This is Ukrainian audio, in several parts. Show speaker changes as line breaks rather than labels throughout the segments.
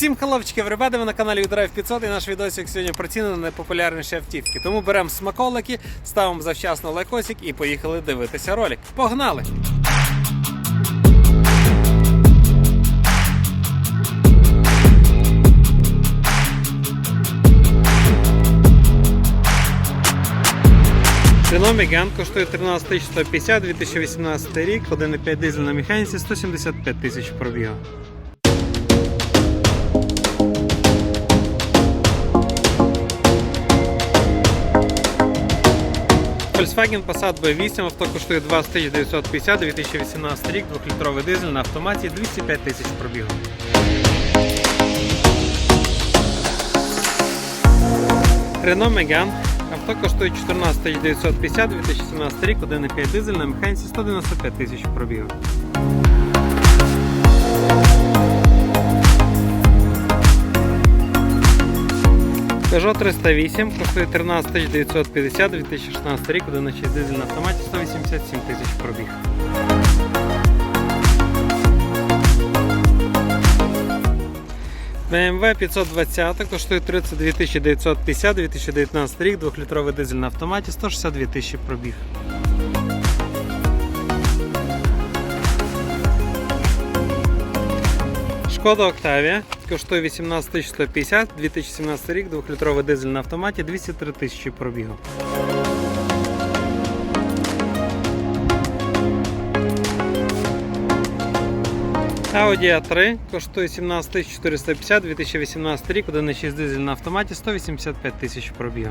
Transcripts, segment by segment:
Всім халовчики, ребята, ви на каналі Drive 500 і наш відосик сьогодні про ціни на найпопулярніші автівки. Тому беремо смаколики, ставимо завчасно лайкосик і поїхали дивитися ролик. Погнали! Renault Megane коштує 13 150 2018 рік, 1,5 дизель на механіці, 175 тисяч пробігу. Volkswagen Passat B8 авто коштує 20 950 2018 рік, 2-літровий дизель на автоматі 205 тисяч пробігу. Renault Megane авто коштує 14 950 2017 рік, 1,5 дизель на механіці 195 тисяч пробігу. Peugeot 308 коштує 13 950 2016 рік, 1,6 дизель на автоматі 187 тисяч пробіг. BMW 520 коштує 32 950 2019 рік, 2-літровий дизель на автоматі 162 тисячі пробіг. Шкода Octavia коштує 18 150 2017 рік, 2-літровий дизель на автоматі 203 тисячі пробігу. Audi A3 коштує 17 450 2018 рік, 1,6 дизель на автоматі 185 тисяч пробігу.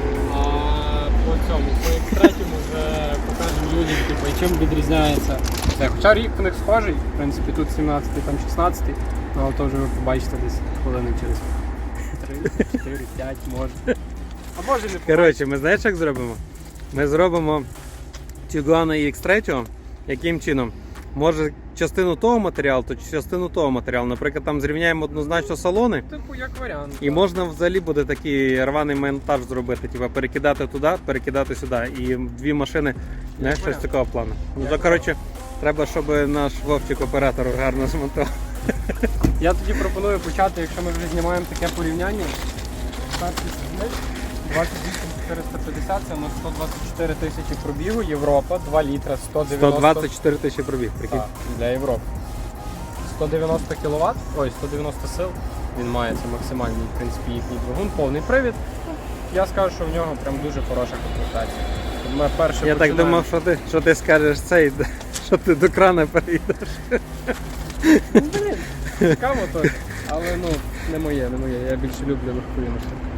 по вже покажемо людям, типу, і чим відрізняється. Це. Хоча рік в них схожий, в принципі, тут 17 там 16-й, але то вже ви побачите десь хвилини через 3, 4, 5, може. А може не
Коротше, ми знаєш, як зробимо? Ми зробимо Tiguan X3, яким чином? Може частину того матеріалу, то частину того матеріалу. Наприклад, там зрівняємо однозначно салони.
Типу як варіант.
І можна взагалі буде такий рваний монтаж зробити, типу перекидати туди, перекидати сюди. І дві машини, знаєш, щось
варіант.
такого плану. Ну то коротше, треба, щоб наш вовчик оператор гарно змонтував.
Я тоді пропоную почати, якщо ми вже знімаємо таке порівняння. Перший сегмент 28450, це у нас 124 тисячі пробігу, Європа, 2 літра, 190
124 тисячі пробіг. Прикинь.
Так, для Європи. 190 кВт, ой, 190 сил. Він має це максимальний, в принципі, їхній двигун, повний привід. Ну, Я скажу, що в нього прям дуже хороша комплектація. Ми перше
Я так думав, що ти, що ти скажеш цей, що ти до крана перейдеш.
Ну, блін, цікаво то, але ну, не моє, не моє. Я більше люблю легку машину.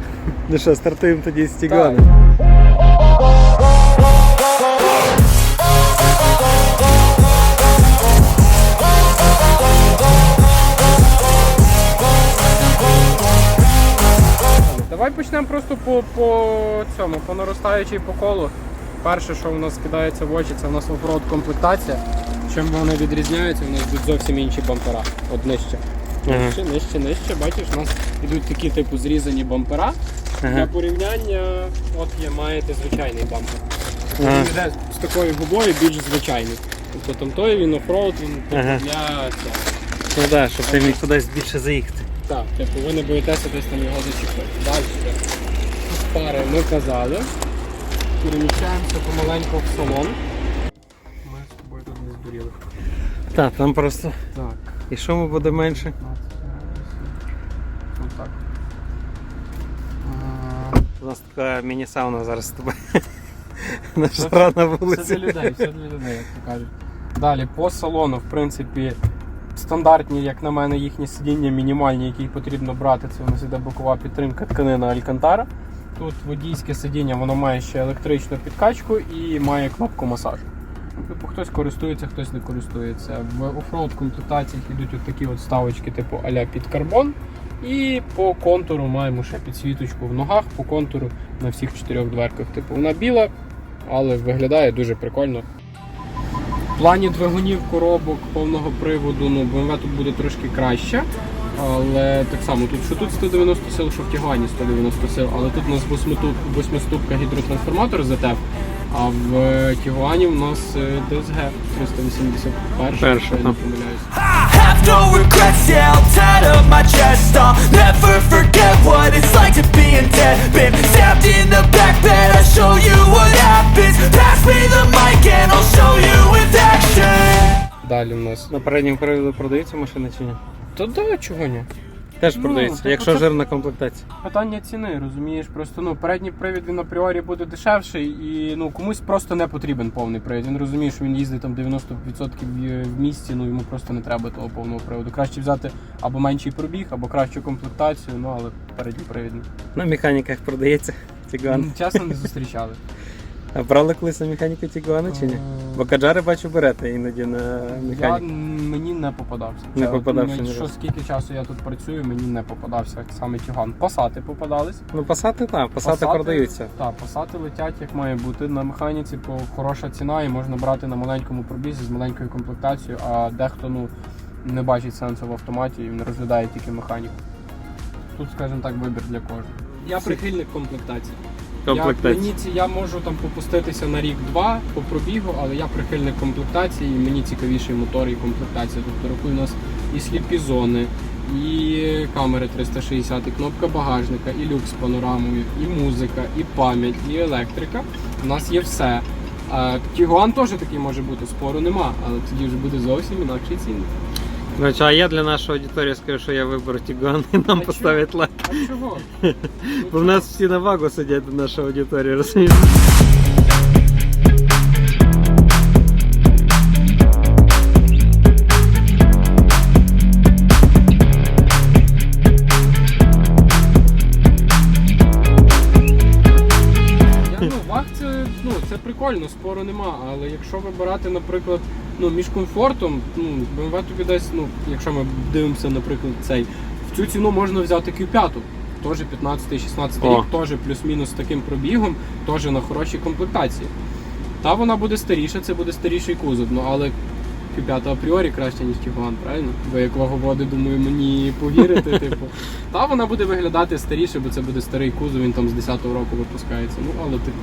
Ну що, стартуємо тоді з. Тігана.
Давай почнемо просто по, по цьому, по наростаючій по колу. Перше, що в нас кидається в очі, це в нас оффроуд комплектація. Чим вони відрізняються, у нас йдуть зовсім інші бампера. От нижче.
Ага.
Нижче, нижче, нижче. Бачиш, у нас йдуть такі типу зрізані бампера. Для порівняння, от є, маєте звичайний бампер.
Ага.
Він йде з такою губою більш звичайний. Тобто там той він оффроуд, він типу,
Ага.
для цього.
Ну так, да, щоб ти міг кудись більше заїхати.
Так, типу ви не боїтеся десь там його зачепити. Далі. Пари ми казали. Переміщаємося помаленьку в салон. Ми з тобою тут не здуріли.
Так, там просто.
Так.
І що ми буде менше?
Отак.
У нас така міні-сауна зараз з тобою. Наша рана
Все
вулиці.
для людей, все для людей, як то кажуть. Далі, по салону, в принципі, стандартні, як на мене, їхні сидіння мінімальні, які потрібно брати. Це у нас іде бокова підтримка тканина Алькантара. Тут водійське сидіння, воно має ще електричну підкачку і має кнопку масажу. Типу, хтось користується, хтось не користується. В офроуд комплектаціях йдуть от такі от ставочки, типу аля під карбон. І по контуру маємо ще підсвіточку в ногах, по контуру на всіх чотирьох дверках. Типу, вона біла, але виглядає дуже прикольно. В плані двигунів, коробок повного приводу, ну BMW тут буде трошки краще. Але так само, тут що тут 190 сил, що в Тігуані 190 сил, але тут у нас восьмитуп, восьмиступка гідротрансформатор ZF, а в е, Тігуані у нас е, DSG 381,
Перша,
якщо я не помиляюсь.
No regrets, yeah, I'll tie up my chest I'll never forget what it's like to be in debt Been stabbed in the back bed, I'll show you what happens Pass me the mic and I'll show you with action
Далі у нас.
На передньому приводу продаються машини чи ні?
Та да, чого ні?
Теж
Ну,
продаються,
типу,
якщо
це-
жирна комплектація.
Питання ціни, розумієш? Просто ну передній привід він апріорі буде дешевший і ну комусь просто не потрібен повний привід. Він розуміє, що він їздить там 90% в- місті, ну йому просто не треба того повного приводу. Краще взяти або менший пробіг, або кращу комплектацію, ну але передній привід. ні.
На механіках продається Тігуан.
М, Чесно, не зустрічали.
А брали колись на механіку Тігуана чи ні?
Е,
Бо каджари бачу берете іноді на
Я
механіку.
мені не попадався.
Не
Це от,
попадався
ну,
ні
Що
разу.
скільки часу я тут працюю, мені не попадався саме тяган. Пасати попадались.
Ну пасати так, пасати
Пасати-
продаються.
Так, пасати летять як має бути. На механіці по хороша ціна і можна брати на маленькому пробізі з маленькою комплектацією, а дехто ну, не бачить сенсу в автоматі і він розглядає тільки механіку. Тут, скажімо так, вибір для кожного. Я прихильник комплектації. Я,
Комплектація.
мені я можу там попуститися на рік-два по пробігу, але я прихильник комплектації, і мені цікавіший мотор і комплектація. Тобто рахую, у нас і сліпі зони, і камери 360, і кнопка багажника, і люк з панорамою, і музика, і пам'ять, і електрика. У нас є все. Тігуан теж такий може бути, спору нема, але тоді вже буде зовсім інакший цінник.
Значить, а я для нашої аудиторії скажу, що я виберу Тігуан і нам
А
поставлять лайк.
А чого?
Бо в нас всі на вагу сидять до нашої аудиторії, розумієш?
Я, ну, ваг це, ну, це прикольно, спору нема. Але якщо вибирати, наприклад, ну, між комфортом, ну, BMW тобі десь, ну, якщо ми дивимося, наприклад, цей, в цю ціну можна взяти Q5. Теж 15-16 рік, теж плюс-мінус таким пробігом, теж на хорошій комплектації. Та вона буде старіша, це буде старіший кузов, ну але Q5 апріорі краще, ніж Tiguan, правильно? Бо як ваговоди, думаю, мені повірити, типу. Та вона буде виглядати старіше, бо це буде старий кузов, він там з 10-го року випускається. Ну, але типу,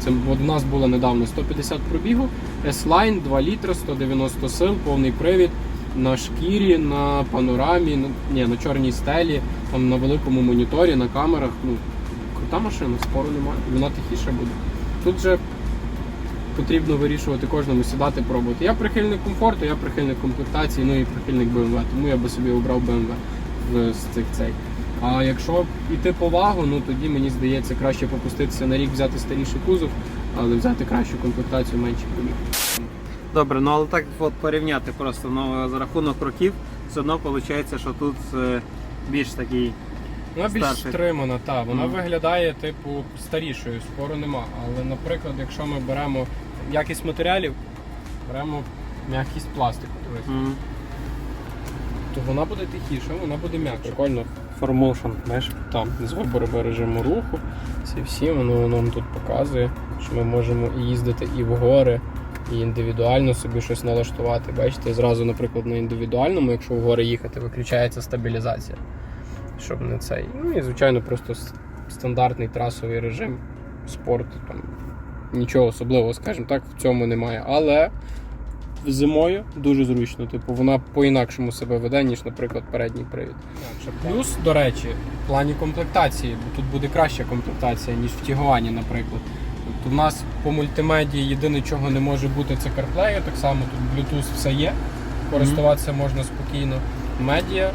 це от у нас було недавно 150 пробігу, S-Line, 2 літра, 190 сил, повний привід. На шкірі, на панорамі, на, ні, на чорній стелі, там на великому моніторі, на камерах. Ну, крута машина, спору немає. Вона тихіша буде. Тут же потрібно вирішувати кожному сідати, пробувати. Я прихильник комфорту, я прихильник комплектації, ну і прихильник BMW, тому я би собі обрав BMW в- з цих цей. А якщо йти по вагу, ну тоді мені здається краще попуститися на рік, взяти старіший кузов, але взяти кращу комплектацію, менший пробіг.
Добре, ну але так от порівняти просто ну, за рахунок років, все одно виходить, що тут е, більш такий.
Вона більш
Старший.
стримана, та вона
Мгм.
виглядає типу старішою, спору нема. Але, наприклад, якщо ми беремо якість матеріалів, беремо м'якість пластику, то вона буде тихіша, вона буде м'якша. Прикольно.
Формушн, знаєш?
Там з вибору режиму руху, ці всі воно нам тут показує, що ми можемо і їздити і в гори, і індивідуально собі щось налаштувати. Бачите, зразу, наприклад, на індивідуальному, якщо в гори їхати, виключається стабілізація. Щоб не цей. Ну і звичайно, просто стандартний трасовий режим спорту. Там нічого особливого, скажімо так, в цьому немає. Але зимою дуже зручно. Типу, вона по-інакшому себе веде, ніж, наприклад, передній привід. Плюс, до речі, в плані комплектації, бо тут буде краща комплектація, ніж в Тігуані, наприклад. Тобто в нас по мультимедії єдине, чого не може бути, це CarPlay, так само тут Bluetooth все є. Користуватися можна спокійно. Медіа,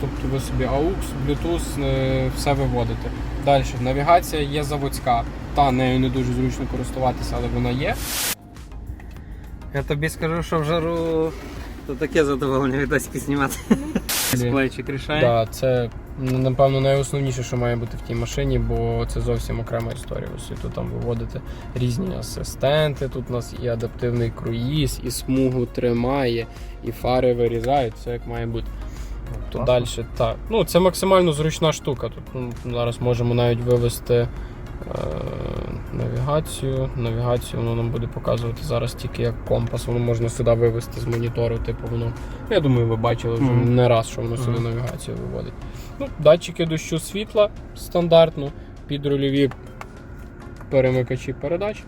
тобто ви собі AUX, Bluetooth, е, все виводите. Далі, навігація є заводська. Та нею не дуже зручно користуватися, але вона є.
Я тобі скажу, що в жару то таке задоволення відосики знімати. Дисплейчик рішає.
Да, це напевно найосновніше, що має бути в тій машині, бо це зовсім окрема історія. Ось тут там виводити різні асистенти. Тут у нас і адаптивний круїз, і смугу тримає, і фари вирізають, все як має бути. То далі так. Ну, це максимально зручна штука. Тут ну, зараз можемо навіть вивести навігацію. Навігацію воно нам буде показувати зараз тільки як компас. Воно можна сюди вивести з монітору. Типу воно. Я думаю, ви бачили вже
Мгм.
не раз, що воно сюди
Мгм.
навігацію виводить. Ну, датчики дощу світла стандартно, підрульові перемикачі передач.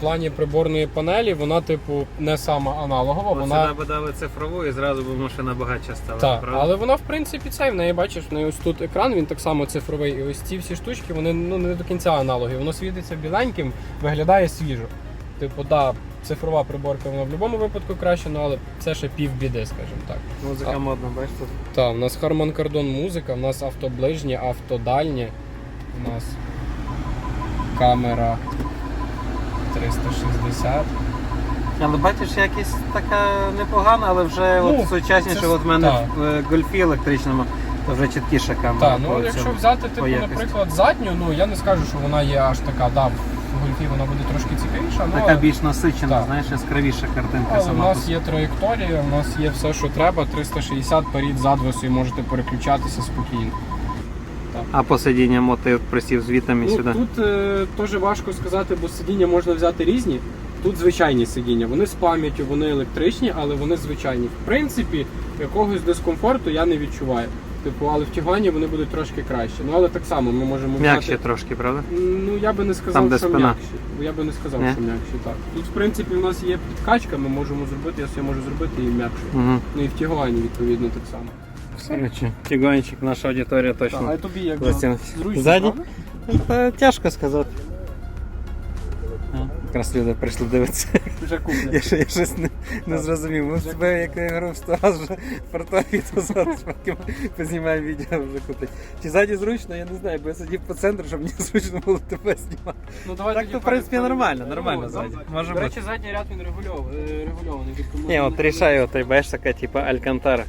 В плані приборної панелі вона, типу, не сама аналогова, вона.
Сюди дали цифрову і зразу б машина багатша стала.
Так,
правда?
але вона в принципі цей в неї бачиш, в неї ось тут екран, він так само цифровий. І ось ці всі штучки, вони ну не до кінця аналоги. Воно світиться біленьким, виглядає свіжо. Типу, да, цифрова приборка вона в будь-якому випадку краще, ну але це ще пів біди, скажімо так.
Музика
А.
модна, бачиш тут.
Так, у нас Harman Kardon музика, у нас автоближнє, автодальнє, у нас камера 360.
Але бачиш, якість така непогана, але вже
Ну,
от сучасніше,
це
от в мене
так.
в е, гольфі електричному, то вже чіткіша камера.
Так, ну якщо взяти, типу, наприклад, задню, ну я не скажу, що вона є аж така, да, в гольфі вона буде трошки цікавіша, ну,
Така
але,
більш насичена,
Так.
знаєш, яскравіша картинка
але
сама.
нас є траєкторія, у нас є все, що треба, 360 перед зад ви собі можете переключатися спокійно.
А по сидінням от ти присів звітами
Ну,
сюди.
тут е, теж важко сказати, бо сидіння можна взяти різні. Тут звичайні сидіння. Вони з пам'яттю, вони електричні, але вони звичайні. В принципі, якогось дискомфорту я не відчуваю. Типу, але в Тігуані вони будуть трошки краще. Ну але так само ми можемо
М'якше
взяти.
трошки, правда?
Ну я би не сказав,
Там, де
що
спина.
м'якші. Я би не сказав,
Ні?
що м'якші. Так. Тут, в принципі, у нас є підкачка, ми можемо зробити, я собі можу зробити і м'якше.
Угу.
Ну і в Тігуані, відповідно, так само.
Короче, тігончик, наша аудиторія точно.
а тобі як зручно,
Ззаді? Тяжко сказати. Якраз люди прийшли дивитися.
Вже.
Я, я щось не, не зрозумів. Ми себе як я говорив, сто раз вже фартові, то зараз поки познімаємо відео вже купить. Чи ззаді зручно, я не знаю, бо я сидів по центру, щоб мені зручно було тебе знімати.
Ну, давай
Так то, в принципі, нормально,
Ну,
нормально ззаді. Може
До
бути.
речі, задній ряд він е, регульований.
Ні, от рішаю, той бачиш така, типа Алькантара.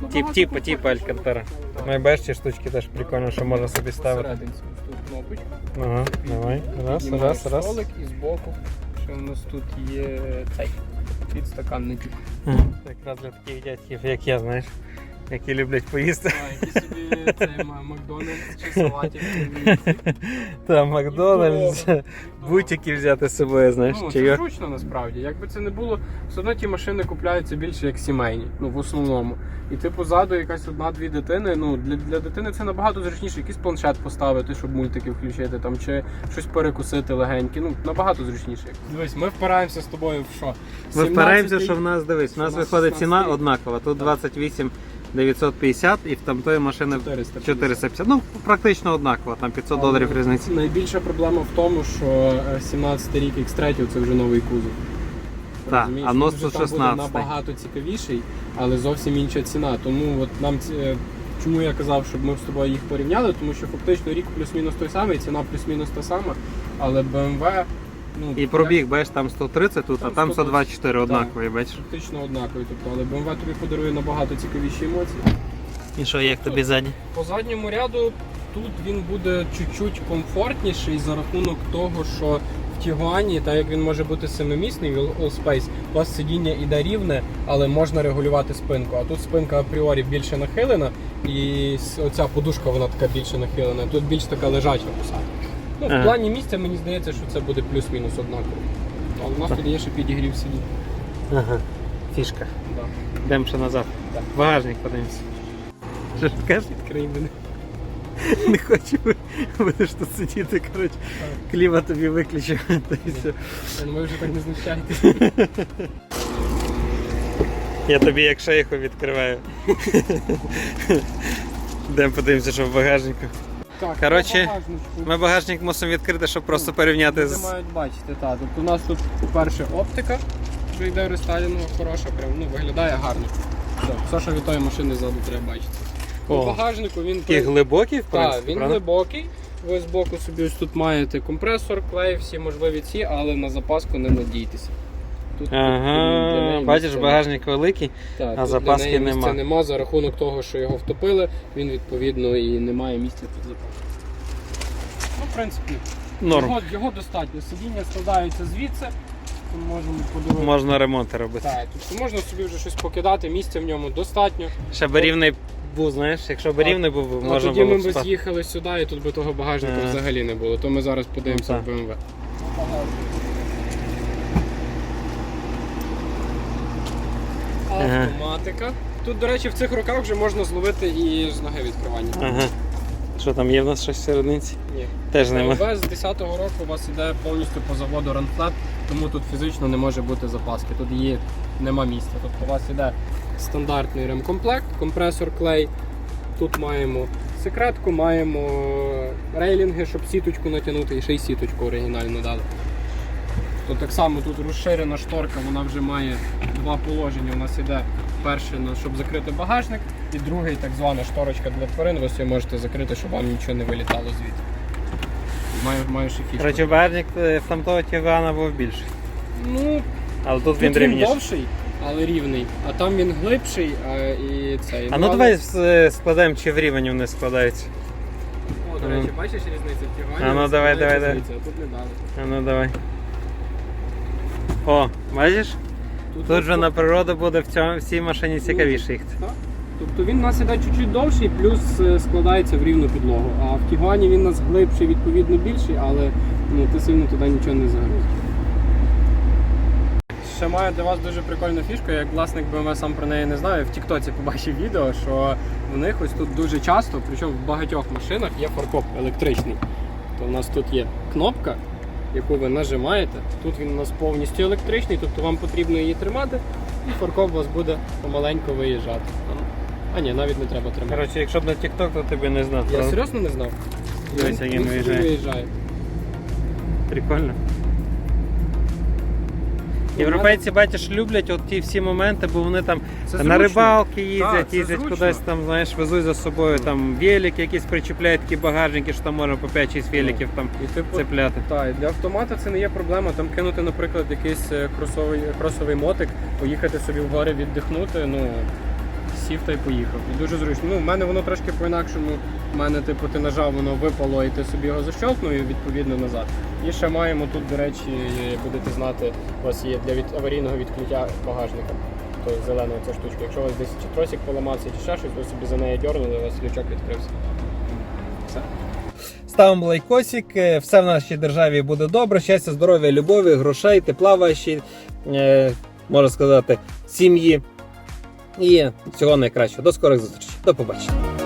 Ну,
типа,
комфорту.
типа Алькантара. Ну і бачиш, ці штучки теж прикольно, що можна собі ставити.
Тут кнопочку.
Ага, давай. Раз,
І
раз, раз.
столик і збоку. Ще у нас тут є цей підстаканничок.
Якраз для таких дядьків, як я, знаєш, які люблять поїсти.
А, який собі цей Макдональдс чи салатик.
Там Макдональдс, бутики взяти з собою, знаєш,
Ну, це
його.
зручно насправді. Якби це не було, все одно ті машини купляються більше як сімейні, ну в основному. І типу ззаду якась одна-дві дитини. Ну для, для дитини це набагато зручніше, якийсь планшет поставити, щоб мультики включити там, чи щось перекусити легеньке. Ну набагато зручніше. Дивись, ми впираємося з тобою в що?
Ми впираємося, що в нас, дивись, у нас виходить ціна однакова. Тут 28 950 і в тамтої машини
450.
450. Ну, практично однаково, там 500 доларів різниці.
Найбільша проблема в тому, що е, 17 рік X3 це вже новий кузов.
Так, а нос тут
там буде набагато цікавіший, але зовсім інша ціна. Тому от нам ці- е, чому я казав, щоб ми з тобою їх порівняли, тому що фактично рік плюс-мінус той самий, ціна плюс-мінус та сама, але BMW, ну
І пробіг, бачиш, там 130 тут, а
Там
там
120.
124 однакові, бачиш.
практично однаковий. Тобто, але BMW тобі подарує набагато цікавіші емоції.
І що, як тобі ззаді?
По задньому ряду тут він буде чуть-чуть комфортніший за рахунок того, що в Тігуані, так як він може бути семимісний, All Space, у вас сидіння іде рівне, але можна регулювати спинку. А тут спинка апріорі більше нахилена, і оця подушка вона така більше нахилена. Тут більш така лежача посадка. Ну, в плані місця мені здається, що це буде плюс-мінус однаково. Але у нас тут є ще підігрів сидінь.
Ага, фішка.
Да.
Йдемо ще назад.
Так.
Багажник подивимося. Що ж кажеш?
Відкрий мене.
Не хочу, будеш тут сидіти, коротше. Кліма тобі виключив.
Ви вже так не знущаєтесь.
Я тобі як шейху відкриваю. Йдемо подивимося, що в багажнику.
Так,
Коротше. Ми багажник мусимо відкрити, щоб просто порівняти
Люди
з.
мають бачити, так. Тобто у нас тут перше оптика, що йде в рестайлінгу, хороша, прям ну, виглядає гарно. Все, все, що від тої машини ззаду треба бачити.
О,
багажнику він
Такий глибокий, в
так, він
правда?
глибокий. Ви збоку собі ось тут маєте компресор, клей, всі можливі ці, але на запаску не надійтеся. Тут
Ага, бачиш, багажник великий.
Так,
а
тут
запаски
для неї місця нема за рахунок того, що його втопили, він відповідно і не має місця під запасом. Ну, в принципі,
Норм.
Його, його достатньо. Сидіння складаються звідси, то можемо по.
Можна ремонти робити.
Так, тобто можна собі вже щось покидати, місця в ньому достатньо.
Ще би рівний був, знаєш, якщо б рівний був,
Ну,
можна
тоді
було
ми
б
б з'їхали сюди і тут би того багажника
Ага.
взагалі не було. То ми зараз подивимося
Ну,
в BMW. Автоматика. Тут, до речі, в цих руках вже можна зловити і з ноги відкривання.
Ага. Що там є в нас щось в серединці?
Ні.
Теж нема.
BMW з 10-го року у вас іде повністю по заводу ранфлет, тому тут фізично не може бути запаски. Тут її нема місця. Тобто у вас іде стандартний ремкомплект, компресор клей. Тут маємо секретку, маємо рейлінги, щоб сіточку натягнути, і ще й сіточку оригінальну дали. То так само тут розширена шторка, вона вже має два положення. У нас іде перше, щоб закрити багажник, і другий так звана шторочка для тварин. Ви собі можете закрити, щоб вам нічого не вилітало звідти. Маю, маю ще фішку.
Коротше, багажник е, в тамтого Тігана був більший.
Ну,
Але тут
тут
він
він
рівніший.
довший, але рівний, а там він глибший, а, і цей.
А ну давай е, складаємо, чи в рівень вони складаються.
О, до речі, бачиш різницю в тяганні?
А ну, давай, давай, давай.
А тут не дали.
А ну давай. О, бачиш? Тут вже на природу буде в цьому в цій машині цікавіше їхати.
Так. Тобто він у нас іде чуть-чуть довший, плюс е, складається в рівну підлогу. А в Тігуані він у нас глибший, відповідно більший, але ну, ти сильно туди нічого не загрузиш. Ще маю для вас дуже прикольну фішку, як власник BMW сам про неї не знаю. В Тіктоці побачив відео, що в них ось тут дуже часто, причому в багатьох машинах є фаркоп електричний. То у нас тут є кнопка, яку ви нажимаєте. Тут він у нас повністю електричний, тобто вам потрібно її тримати, і фаркоп у вас буде помаленьку виїжджати. А ні, навіть не треба тримати.
Коротше, якщо б на TikTok, то ти б не знав.
Я серйозно не знав.
Дивись, як він виїжджає. Прикольно. Європейці, бачиш, люблять от ті всі моменти, бо вони там
Це
на рибалки їздять,
Так,
їздять
зручно.
кудись там, знаєш, везуть за собою там велик, якісь причіпляють такі багажники, що там можна по 5-6 великів там
І типу,
цепляти.
Так, і для автомата це не є проблема. Там кинути, наприклад, якийсь е, кросовий, кросовий мотик, поїхати собі в гори віддихнути, ну сів та й поїхав. І дуже зручно. Ну, в мене воно трошки по-інакшому. У мене, типу, ти нажав, воно випало, і ти собі його защелкнув і відповідно назад. І ще маємо тут, до речі, будете знати, у вас є для від аварійного відкриття багажника. То зелена ця штучка. Якщо у вас десь чи тросик поламався, чи ще щось, ви собі за неї дьорнули, у вас лючок відкрився. Все.
Ставимо лайкосик, е, все в нашій державі буде добре. Щастя, здоров'я, любові, грошей, тепла вашій, е, можна сказати, сім'ї. І всього найкращого. До скорих зустрічей. До побачення.